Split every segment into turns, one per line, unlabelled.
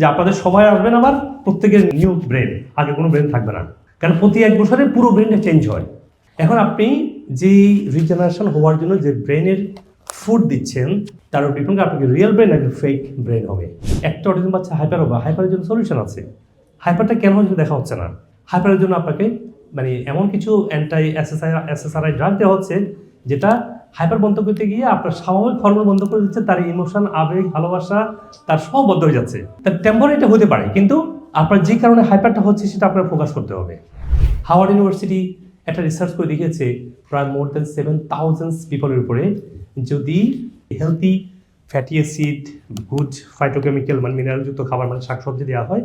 যে আপনাদের সবাই আসবেন আবার প্রত্যেকের নিউ ব্রেন আগে কোনো ব্রেন থাকবে না। কারণ প্রতি এক বছরে পুরো ব্রেনটা চেঞ্জ হয়। এখন আপনি যেই রিজেনারেশন হওয়ার জন্য যে ব্রেনের ফুড দিচ্ছেন, তার ডিপেন্ড আপনাকে রিয়েল ব্রেন নাকি ফেক ব্রেন হবে। একটা অটিজম বাচ্চা হাইপার হবে হাইপারের জন্য সলিউশন আছে। হাইপারটা কেন হচ্ছে দেখা হচ্ছে না। হাইপারের জন্য আপনাকে মানে এমন কিছু অ্যান্টাই এসএসআই এসএসআরআই ড্রাগ দেওয়া হচ্ছে, যেটা হাইপার বন্ধ করতে গিয়ে আপনার স্বাভাবিক হরমোন বন্ধ করে দিচ্ছে, তার ইমোশন আবেগ, ভালোবাসা, তার সব বন্ধ হয়ে যাচ্ছে। তার টেম্পোরারি এটা হতে পারে, কিন্তু আপনার যে কারণে হাইপারটা হচ্ছে সেটা আপনার ফোকাস করতে হবে। হাওয়ার্ড ইউনিভার্সিটি একটা রিসার্চ করে দেখিয়েছে, প্রায় মোর দেন সেভেন থাউজেন্ডস পিপলের উপরে যদি healthy fatty acid good phytochemical মানে মিনারেলযুক্ত খাবার মানে শাকসবজি দেওয়া হয়,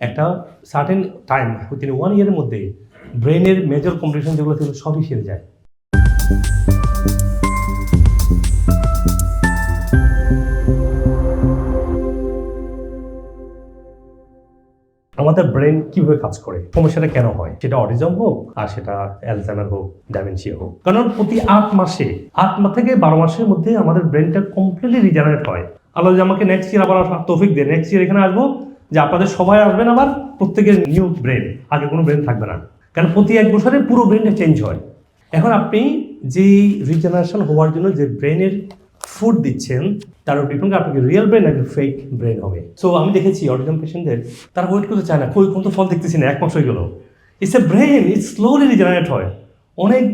একটা সার্টেন টাইম উইথিন ওয়ান ইয়ারের মধ্যে ব্রেনের মেজর কম্পিটিশন যেগুলো সেগুলো সবই সেরে যায়। আমাদের ব্রেন কীভাবে কাজ করে? সমস্যাটা কেন হয়? সেটা অটিজম হোক, আর সেটা অ্যালজাইমার হোক ডাইমেনশিয়া হোক। কারণ প্রতি আট মাসে, আট মাস থেকে বারো মাসের মধ্যে আমাদের ব্রেনটা কমপ্লিটলি রিজেনারেট হয়। আল্লাহ আমাকে নেক্সট ইয়ার আবার তৌফিক দেয় নেক্সট ইয়ার এখানে আসব যে আপনাদের সবাই আসবেন আবার, প্রত্যেকের নিউ ব্রেন আগে কোনো ব্রেন থাকবে না। কারণ প্রতি এক বছরে পুরো ব্রেনটা চেঞ্জ হয়। এখন আপনি যেই রিজেনারেশন হওয়ার জন্য যে ব্রেনের ফুড দিচ্ছেন, তার ডিপেন্ড আপনাকে রিয়েল ব্রেন নাকি ফেক ব্রেন হবে। সো আমি দেখেছি অটিজম পেশেন্টদের তারা ওয়েট করতে চায় না। কই, কোন তো ফল দেখতেছি না, এক মাস হয়ে গেল। It's a brain it's slowly regenerate হয়। অনেক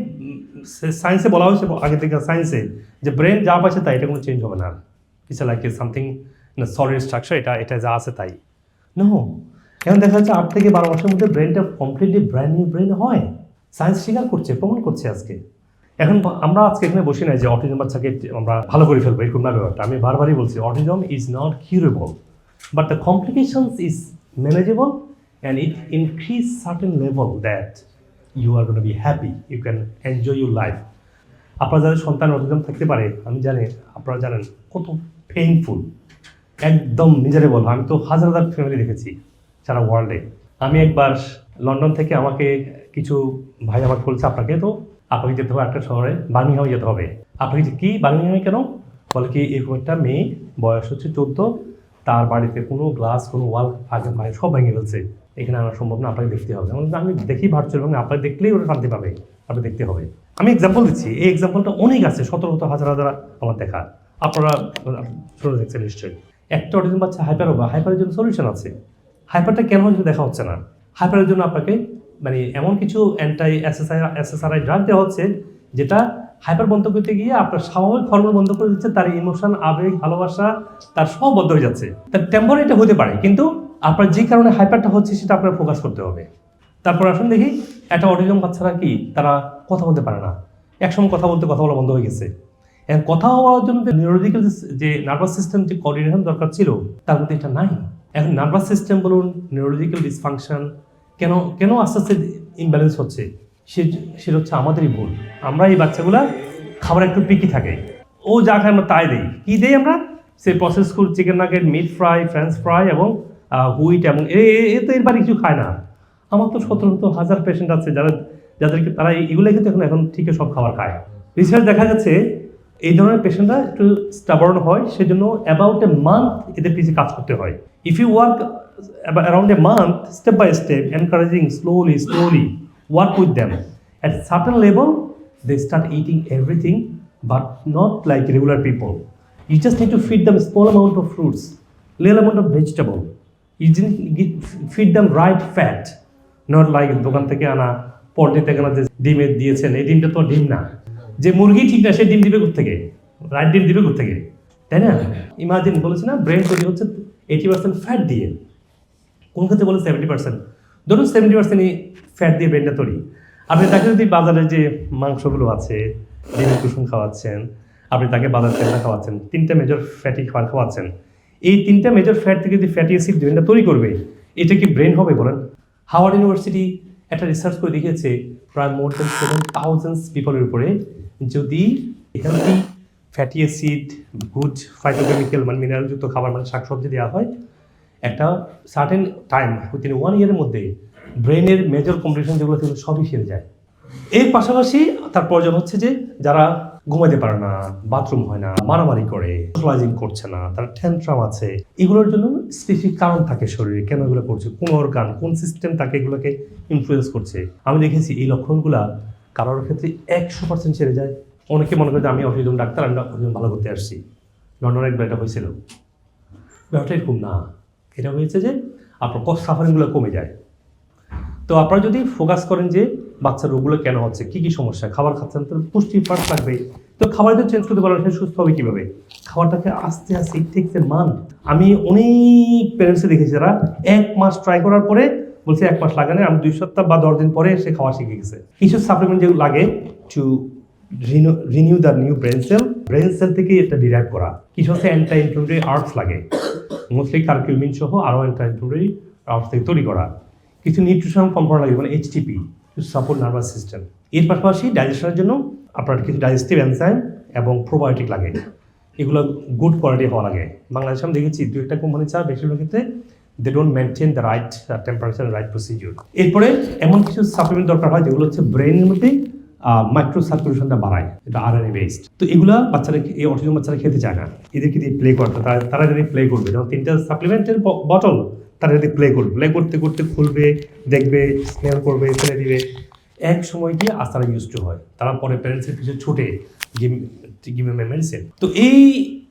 সায়েন্সে বলা হয়েছে, আগে থেকে সায়েন্সে যে ব্রেন যা পাচ্ছে তাই, এটা কোনো চেঞ্জ হবে না। It's like something solid structure এটা এটা যা আছে তাই। নো এখন দেখা যাচ্ছে, আট থেকে বারো মাসের মধ্যে ব্রেনটা কমপ্লিটলি ব্র্যান্ড নিউ ব্রেন হয়। সায়েন্স স্বীকার করছে, প্রমাণ করছে আজকে। এখন আমরা আজকে এখানে বসি নাই যে অটিজম বাচ্চাকে আমরা ভালো করে ফেলব, এরকম না ব্যাপারটা। আমি বারবারই বলছি, autism is not curable but the complications is manageable and it increase certain level that you are gonna be happy you can enjoy your life আপনার যাদের সন্তান অটিজম থাকতে পারে, আমি জানি, আপনারা জানেন, কত পেইনফুল একদম নিজেরে বলব আমি তো হাজার হাজার ফ্যামিলি দেখেছি সারা ওয়ার্ল্ডে আমি একবার লন্ডন থেকে আমাকে কিছু ভাই আমাকে বলছে আপনাকে, তো আপনাকে যেতে হবে একটা শহরে, বার্মিংহামে যেতে হবে। আপনাকে যে কী, বার্মিংহামে কেন? বলে কি, এরকম একটা মেয়ে, বয়স হচ্ছে চোদ্দ, তার বাড়িতে কোনো গ্লাস, কোনো ওয়াল ফাঁকে ভাই সব ভেঙে ফেলছে। এখানে আনা সম্ভব না আপনাকে দেখতে হবে। আমি দেখি ভার্চুয়াল এবং আপনাকে দেখলেই ওটা শান্তি পাবে আপনি দেখতে হবে। আমি এক্সাম্পল দিচ্ছি, এই এক্সাম্পলটা অনেক আছে শত শত হাজার হাজার আমার দেখা আপনারা শুনে দেখছেন নিশ্চয়ই। একটা অটিজম বাচ্চা হাইপার হবে হাইপারের জন্য সলিউশন আছে। হাইপারটা কেন দেখা হচ্ছে না। হাইপারের জন্য আপনাকে মানে এমন কিছু অ্যান্টাই এসএসআই এসএসআরআই ড্রাগ দেওয়া হচ্ছে, যেটা হাইপার বন্ধ করতে গিয়ে আপনার স্বাভাবিক হরমোন বন্ধ করে দিচ্ছে, তার ইমোশন আবেগ, ভালোবাসা, তার সব বন্ধ হয়ে যাচ্ছে। তার টেম্পোরারি এটা হতে পারে, কিন্তু আপনার যে কারণে হাইপারটা হচ্ছে সেটা আপনার ফোকাস করতে হবে। তারপর আসুন দেখি, একটা অটিজম বাচ্চারা কি, তারা কথা বলতে পারে না। একসময় কথা বলতে কথা বলা বন্ধ হয়ে গেছে। এখন কথা হওয়ার জন্য যে নিউরোলজিক্যাল যে নার্ভাস সিস্টেম যে কোঅর্ডিনেশন দরকার ছিল, তার মধ্যে এটা নাই। এখন নার্ভাস সিস্টেম বলুন নিউরোলজিক্যাল ডিসফাংশন কেন কেন আস্তে আস্তে ইমব্যালেন্স হচ্ছে? সে, সেটা হচ্ছে আমাদেরই ভুল। আমরা এই বাচ্চাগুলা খাবার একটু পিকি থাকে। ও যা খায় আমরা তাই দিই। কি দিই আমরা? সে process food chicken nugget meat fry french fry এবং হুইট এবং এ তো এর বাড়ি কিছু খায় না। আমার তো সতেরো হাজার পেশেন্ট আছে যারা, যাদেরকে তারা এগুলো কিন্তু এখন এখন ঠিকই সব খাবার খায়। রিসার্চ দেখা যাচ্ছে এই ধরনের পেশেন্টরা একটু স্টাবর্ন হয়, সেজন্য অ্যাবাউট এ মান্থ এদের পিছিয়ে কাজ করতে হয়। If you work around a month step by step encouraging slowly slowly work with them at certain level they start eating everything but not like regular people You just need to feed them a small amount of fruits, little amount of vegetable. You just give, feed them right fat, not like দোকান থেকে আনা পর্দে থেকে আনা যে ডিমে দিয়েছেন এই ডিমটা তো ডিম না। যে মুরগি ঠিক না সে ডিম দিবে থেকে রাইট ডিম দিবে থেকে তাই না? ইমাজিন বলেছে না ব্রেন তৈরি হচ্ছে এইটি পার্সেন্ট ফ্যাট দিয়ে। কোন ক্ষেত্রে বলে সেভেন্টি পার্সেন্ট ধরুন সেভেন্টি পার্সেন্টই ফ্যাট দিয়ে ব্রেনটা তৈরি। আপনি তাকে যদি বাজারে যে মাংসগুলো আছে, ডিমের কুসুম খাওয়াচ্ছেন, আপনি তাকে বাজার তেলটা খাওয়াচ্ছেন, তিনটা মেজর ফ্যাটি খাবার খাওয়াচ্ছেন, এই তিনটা মেজর ফ্যাট থেকে যদি ফ্যাটি অ্যাসিড ব্রেনটা তৈরি করবে, এটা কি ব্রেন হবে বলেন? হাওয়ার্ড ইউনিভার্সিটি একটা রিসার্চ করে দেখিয়েছে, প্রায় মোর দেন সেভেন থাউজেন্ডস পিপলের উপরে যদি healthy fatty acid good phytochemical মানে মিনারেলযুক্ত খাবার মানে শাকসবজি দেওয়া হয় একটা সার্টেন টাইম উইথিন ওয়ান ইয়ারের মধ্যে ব্রেনের মেজর কম্পিটিশন যেগুলো সেগুলো সবই সেরে যায়। এর পাশাপাশি তার প্রয়োজন হচ্ছে যে, যারা ঘুমাইতে পারে না বাথরুম হয় না, মারামারি করে সোশ্যালাইজিং করছে না, তার ট্যান্ট্রাম আছে, এগুলোর জন্য স্পেসিফিক কারণ থাকে শরীরে। কেন এগুলো করছে? কোন অর্গান কোন সিস্টেম তাকে এগুলোকে ইনফ্লুয়েন্স করছে? আমি দেখেছি এই লক্ষণগুলা কারোর ক্ষেত্রে একশো পার্সেন্ট ছেড়ে যায়। অনেকে মনে করে যে, আমি অটিজম ডাক্তার, আমি অটিজম ভালো করতে আসছি। লন্ডনে একবার এটা হয়েছিল। ব্যাপারটা এরকম না। এটা হয়েছে যে আপনার কষ্ট সাফারিংগুলো কমে যায়। তো আপনারা যদি ফোকাস করেন যে বাচ্চার রোগগুলো কেন হচ্ছে, কী কী সমস্যা, খাবার খাচ্ছেন, তো পুষ্টি পাঠ লাগবে তো খাবার তো চেঞ্জ করতে পারবেন, সে সুস্থ হবে কীভাবে? খাবারটাকে আস্তে আস্তে টেকসের মান আমি অনেক প্যারেন্টসে দেখেছি যারা এক মাস ট্রাই করার পরে বলছে এক মাস লাগে আমি দুই সপ্তাহ বা দশ দিন পরে সে খাওয়া শিখে গেছে। কিছু সাপ্লিমেন্ট যেগুলো লাগে to renew the new brain cell brain cell থেকে এটা ডিরাইভ করা। কিছু হচ্ছে অ্যান্টি ইনফ্লামেটরি আর্টস লাগে। মোস্টলি কার্কিউমিন সহ আরও অ্যান্টি ইনফ্লামেটরি আর্টস থেকে তৈরি করা। কিছু নিউট্রিশন কম্পাউন্ড লাগে মানে HTP to support nervous system এর পাশাপাশি ডাইজেশনের জন্য আপনার কিছু ডাইজেস্টিভ এনজাইম এবং প্রোবায়োটিক লাগে। এগুলো গুড কোয়ালিটি হওয়া লাগে। বাংলাদেশে আমি দেখেছি, দু একটা কোম্পানি চা বেশিরভাগ ক্ষেত্রে they don't maintain the right temperature right procedure এরপরে এমন কিছু সাপ্লিমেন্ট দরকার হয়, যেগুলো হচ্ছে ব্রেনের মধ্যে মাইক্রো সার্কুলেশনটা বাড়ায়, এটা আর বেসড তো এগুলা বাচ্চারা এই অটিজম বাচ্চারা খেতে চায় না। এদেরকে দিয়ে প্লে করতে তারা তারা যদি প্লে করবে, যেমন তিনটা সাপ্লিমেন্টের বটল তারা যদি প্লে করবে প্লে করতে করতে খুলবে, দেখবে স্মেল করবে, ফেলে দিবে। এক সময় গিয়ে আজ তারা ইউজ টু হয়, তারা পরে প্যারেন্টসের পিছনে ছুটে গিভে মেডিসিন তো এই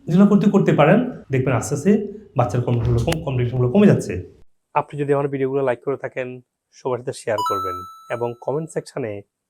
যেগুলো করতে করতে পারেন, দেখবেন আস্তে আস্তে বাচ্চার কমপ্লিকেশনগুলো কম কমপ্লিকেশনগুলো কমে যাচ্ছে। আপনি যদি আমার ভিডিওগুলো লাইক করে থাকেন, সবার সাথে শেয়ার করবেন এবং কমেন্ট সেকশনে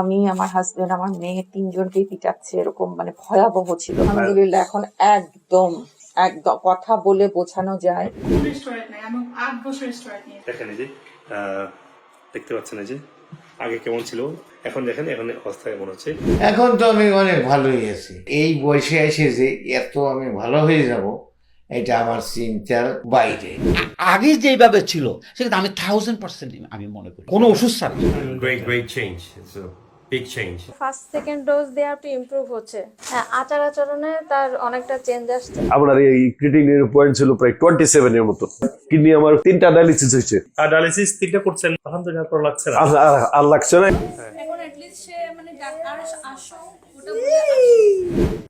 আমি আমার হাজবেন্ড আমার মেয়ে তিনজনকেই পিটাচ্ছে এরকম মানে ভয়াবহ ছিল। আলহামদুলিল্লাহ এখন একদম একদম কথা বলে বোঝানো যায়।
দেখেন এই যে দেখতে পাচ্ছেন এই যে আগে কেমন ছিল? এখন দেখেন এখন অবস্থা কেমন হচ্ছে।
এখন তো আমি অনেক ভালোই আছি। এই বয়সে এসে যে এত আমি ভালো হয়ে যাব এটা আমার চিন্তার বাইরে।
আগে যেভাবে ছিল সেটা আমি থাউজেন্ড পার্সেন্ট আমি মনে করি। কোনো ওষুধ ছাড়া।
Great, great change. Big change.
First second dose দেওয়ার একটু ইমপ্রুভ হচ্ছে। হ্যাঁ আচার আচরণে তার অনেকটা চেঞ্জ আসছে।
আপনার এই ক্রিটিনের পয়েন্ট ছিল প্রায় টোয়েন্টি সেভেনের মতো। কিডনি আমার তিনটা ডায়ালিসিস হয়েছে।
আর ডায়ালিসিস তিনটা করছেন আলহামদুলিল্লাহ ভালো লাগছে না।
আর লাগছে না।
এখন এটলিস্ট সে মানে আর আসো ওটা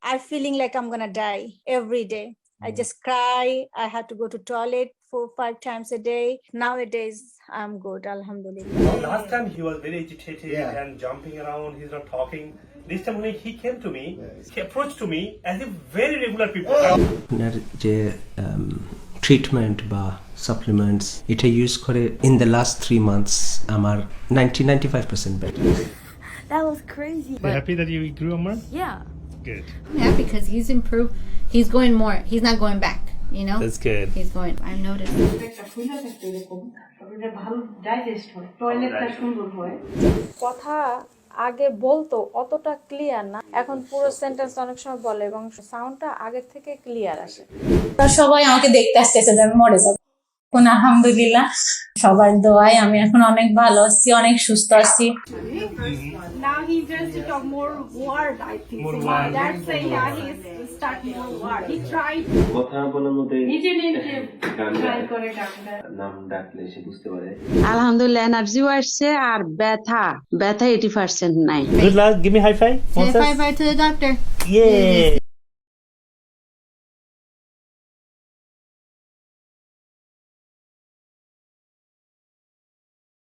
I'm feeling like I'm gonna die every day. I just cry. I had to go to toilet four, five times a day. Nowadays, I'm good, alhamdulillah.
Last time he was very agitated
Yeah.
and jumping around, he's not talking. This time when he came to me, he approached to me as if very regular people.
আপনার যে treatment বা supplements এটা use করে in the last three months আমার ninety ninety five percent better
That was crazy.
You happy that you grew a man?
Yeah.
Good.
Yeah, because he's improved. He's going more. He's not going back. You know.
That's good.
He's going. I've noticed.
কথা আগে বলতো অতটা clear না এখন পুরো sentence অনেক সময় বলে এবং সাউন্ডটা আগের থেকে ক্লিয়ার আসে
সবাই আমাকে দেখতে আসতেছে যে আমি মরে যাব এখন আলহামদুলিল্লাহ সবার দোয়ায় আমি এখন অনেক ভালো আছি অনেক সুস্থ আছি
now he just talk more word I think
More word.
that's say yeah he is
start more work. He tried.
কথা বলার মধ্যে
নিজে নিজে ট্রাই করে
নাম ডাকলে সে বুঝতে পারে
আলহামদুলিল্লাহ এনার্জিও আসছে আর ব্যথা ব্যথা এইটি পার্সেন্ট নাই
good luck give me high five
high five to the doctor.
Yeah.